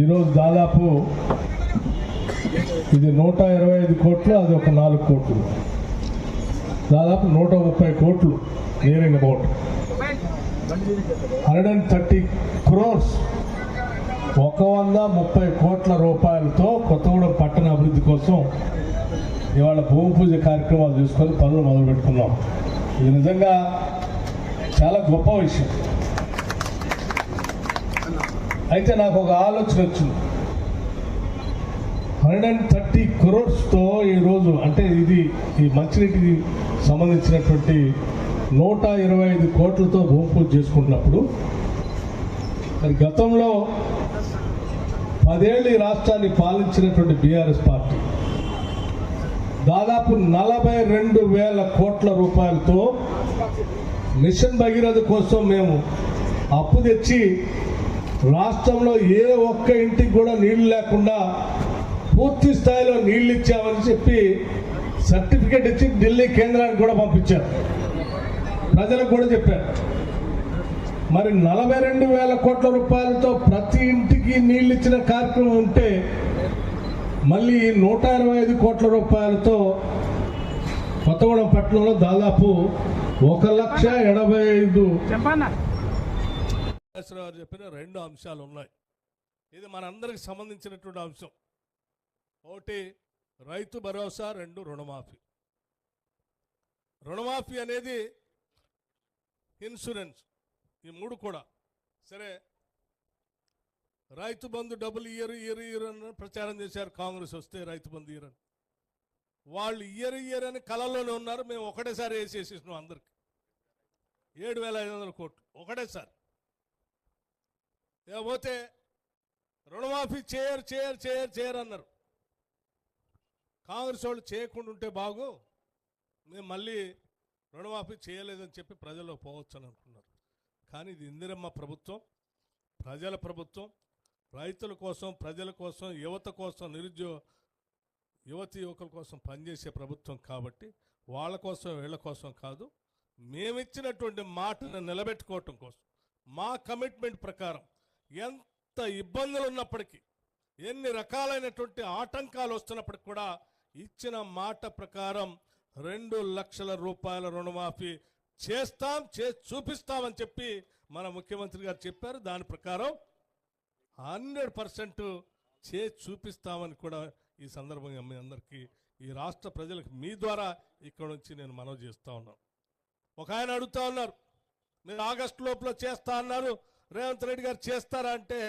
ఈరోజు దాదాపు ఇది నూట ఇరవై ఐదు కోట్లు అది ఒక నాలుగు కోట్లు. దాదాపు నూట ముప్పై కోట్లు nearing about hundred and thirty crores ఒక వంద ముప్పై కోట్ల రూపాయలతో కొత్తగూడెం పట్టణ అభివృద్ధి కోసం ఇవాళ భూమి పూజ కార్యక్రమాలు చూసుకొని పనులు మొదలుపెట్టుకున్నాం ఇది నిజంగా చాలా గొప్ప విషయం. అయితే నాకు ఒక ఆలోచన వచ్చింది. హండ్రెడ్ అండ్ థర్టీ క్రోర్స్తో ఈరోజు అంటే ఇది ఈ మంచినీటికి సంబంధించినటువంటి నూట ఇరవై ఐదు కోట్లతో భూమి పూజ చేసుకుంటున్నప్పుడు మరి గతంలో పదేళ్ళు ఈ రాష్ట్రాన్ని పాలించినటువంటి బీఆర్ఎస్ పార్టీ దాదాపు నలభై రెండు వేల కోట్ల రూపాయలతో మిషన్ భగీరథ కోసం మేము అప్పు తెచ్చి రాష్ట్రంలో ఏ ఒక్క ఇంటికి కూడా నీళ్ళు లేకుండా పూర్తి స్థాయిలో నీళ్ళు ఇచ్చామని చెప్పి సర్టిఫికేట్ ఇచ్చి ఢిల్లీ కేంద్రానికి కూడా పంపించారు. ప్రజలకు కూడా చెప్పారు. మరి నలభై రెండు వేల కోట్ల రూపాయలతో ప్రతి ఇంటికి నీళ్ళు ఇచ్చిన కార్యక్రమం ఉంటే మళ్ళీ నూట ఇరవై ఐదు కోట్ల రూపాయలతో కొత్తగూడెం పట్టణంలో దాదాపు ఒక లక్ష ఎనభై ఐదు చెప్పన్నా గారు చెప్పిన రెండు అంశాలు ఉన్నాయి. ఇది మనందరికి సంబంధించినటువంటి అంశం. ఒకటి రైతు భరోసా రెండు రుణమాఫీ. రుణమాఫీ అనేది ఇన్సూరెన్స్. ఈ మూడు కూడా. సరే రైతు బంధు డబ్బులు ఇయర్ ఇయర్ ఇయర్ అని ప్రచారం చేశారు కాంగ్రెస్ వస్తే రైతు బంధు ఇయర్ అని. వాళ్ళు ఇయర్ ఇయర్ అని కళలోనే ఉన్నారు. మేము ఒకటేసారి వేసేసేసినాం అందరికి. ఏడు వేల ఐదు వందల కోట్లు. ఒకటేసారి. లేకపోతే రుణమాఫీ చేయరు చేయరు చేయరు చేయరు అన్నారు. కాంగ్రెస్ వాళ్ళు చేయకుండా ఉంటే బాగు మేము మళ్ళీ రుణమాఫీ చేయలేదని చెప్పి ప్రజల్లో పోవచ్చు అని అనుకున్నారు. కానీ ఇది ఇందిరమ్మ ప్రభుత్వం ప్రజల ప్రభుత్వం రైతుల కోసం ప్రజల కోసం యువత కోసం నిరుద్యోగ యువతి యువకుల కోసం పనిచేసే ప్రభుత్వం కాబట్టి వాళ్ళ కోసం వీళ్ళ కోసం కాదు మేమిచ్చినటువంటి మాటను నిలబెట్టుకోవటం కోసం మా కమిట్మెంట్ ప్రకారం ఎంత ఇబ్బందులు ఉన్నప్పటికీ ఎన్ని రకాలైనటువంటి ఆటంకాలు వస్తున్నప్పటికి కూడా ఇచ్చిన మాట ప్రకారం రెండు లక్షల రూపాయల రుణమాఫీ చేస్తాం చే చూపిస్తామని చెప్పి మన ముఖ్యమంత్రి గారు చెప్పారు. దాని ప్రకారం హండ్రెడ్ పర్సెంట్ చే చూపిస్తామని కూడా ఈ సందర్భంగా మీ అందరికీ ఈ రాష్ట్ర ప్రజలకు మీ ద్వారా ఇక్కడ నుంచి నేను మనవి చేస్తూ ఉన్నాను. ఒక ఆయన అడుగుతా ఉన్నారు మీరు ఆగస్టు లోపల చేస్తా అన్నారు రేవంత్ రెడ్డి గారు చేస్తారా అంటే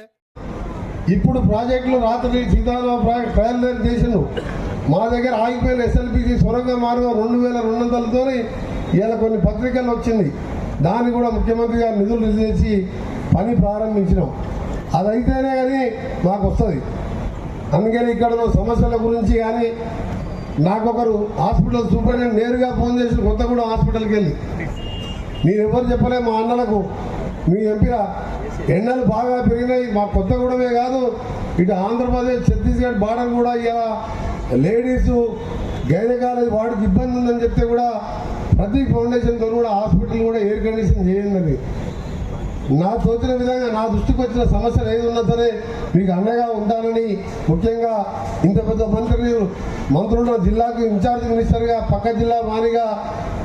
ఇప్పుడు ప్రాజెక్టులు రాత్రి సీతారామ ప్రాజెక్ట్ ట్రయల్ చేసిండు మా దగ్గర ఆగిపోయిన ఎస్ఎల్పిసి సొరంగ మార్గం రెండు వేల రెండు వందలతో ఇలా కొన్ని పత్రికలు వచ్చింది. దాన్ని కూడా ముఖ్యమంత్రి గారు నిధులు రిలీజ్ చేసి పని ప్రారంభించినాం. అదైతేనే కానీ మాకు వస్తుంది. అందుకని ఇక్కడ సమస్యల గురించి కానీ నాకొకరు హాస్పిటల్ సూపరింటెండెంట్ నేరుగా ఫోన్ చేసి కొత్తగూడెం హాస్పిటల్కి వెళ్ళి. నేను ఎవరు చెప్పలే మా అన్నలకు మీ ఎంపీల ఎండలు బాగా పెరిగినాయి మా కొత్తగూడమే కాదు ఇటు ఆంధ్రప్రదేశ్ ఛత్తీస్గఢ్ బార్డర్ కూడా ఇలా లేడీస్ గైనకాలజీ వాడికి ఇబ్బంది ఉందని చెప్తే కూడా ప్రతి ఫౌండేషన్తో కూడా హాస్పిటల్ కూడా ఎయిర్ కండిషన్ చేయండి. నా తోచిన విధంగా నా దృష్టికి వచ్చిన సమస్యలు ఏది ఉన్నా సరే మీకు అండగా ఉంటానని ముఖ్యంగా ఇంత పెద్ద మంత్రి మంత్రులు జిల్లాకు ఇన్ఛార్జ్ మినిస్టర్గా పక్క జిల్లా మానిగా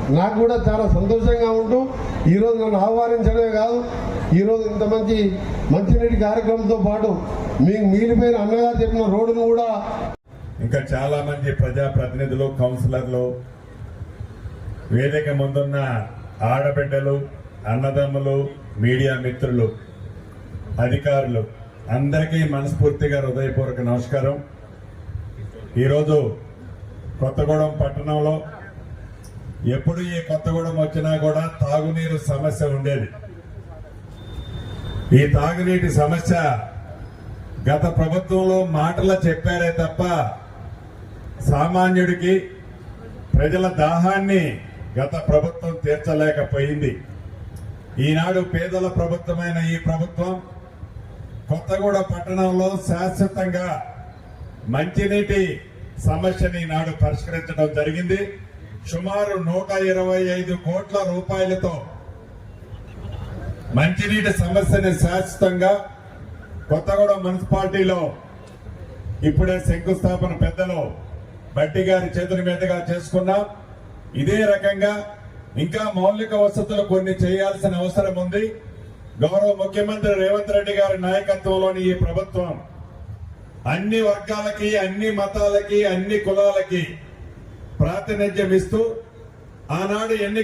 నాకు కూడా చాలా సంతోషంగా ఉంటూ ఈరోజు నన్ను ఆహ్వానించడమే కాదు ఈరోజు ఇంత మంచి మంచినీటి కార్యక్రమంతో పాటు మీకు మిగిలిపోయిన అన్నగారు చెప్పిన రోడ్డును కూడా ఇంకా చాలా మంది ప్రజాప్రతినిధులు కౌన్సిలర్లు వేదిక ముందున్న ఆడబిడ్డలు అన్నదమ్ములు మీడియా మిత్రులు అధికారులు అందరికీ మనస్ఫూర్తిగా హృదయపూర్వక నమస్కారం. ఈరోజు కొత్తగూడెం పట్టణంలో ఎప్పుడు ఈ కొత్తగూడెం వచ్చినా కూడా తాగునీరు సమస్య ఉండేది. ఈ తాగునీటి సమస్య గత ప్రభుత్వంలో మాటలు చెప్పారే తప్ప సామాన్యుడికి ప్రజల దాహాన్ని గత ప్రభుత్వం తీర్చలేకపోయింది. ఈనాడు పేదల ప్రభుత్వమైన ఈ ప్రభుత్వం కొత్తగూడ పట్టణంలో శాశ్వతంగా మంచినీటి సమస్యని ఈనాడు పరిష్కరించడం జరిగింది. సుమారు నూట ఇరవై ఐదు కోట్ల రూపాయలతో మంచినీటి సమస్యని శాశ్వతంగా కొత్తగూడెం మున్సిపాలిటీలో ఇప్పుడే శంకుస్థాపన పెద్దలు బట్టి గారి చేతుల మీదుగా చేసుకున్నాం. ఇదే రకంగా ఇంకా మౌలిక వసతులు కొన్ని చేయాల్సిన అవసరం ఉంది. గౌరవ ముఖ్యమంత్రి రేవంత్ రెడ్డి గారి నాయకత్వంలోని ఈ ప్రభుత్వం అన్ని వర్గాలకి అన్ని మతాలకి అన్ని కులాలకి ప్రాతినిధ్యం ఇస్తూ ఆనాడు ఎన్నిక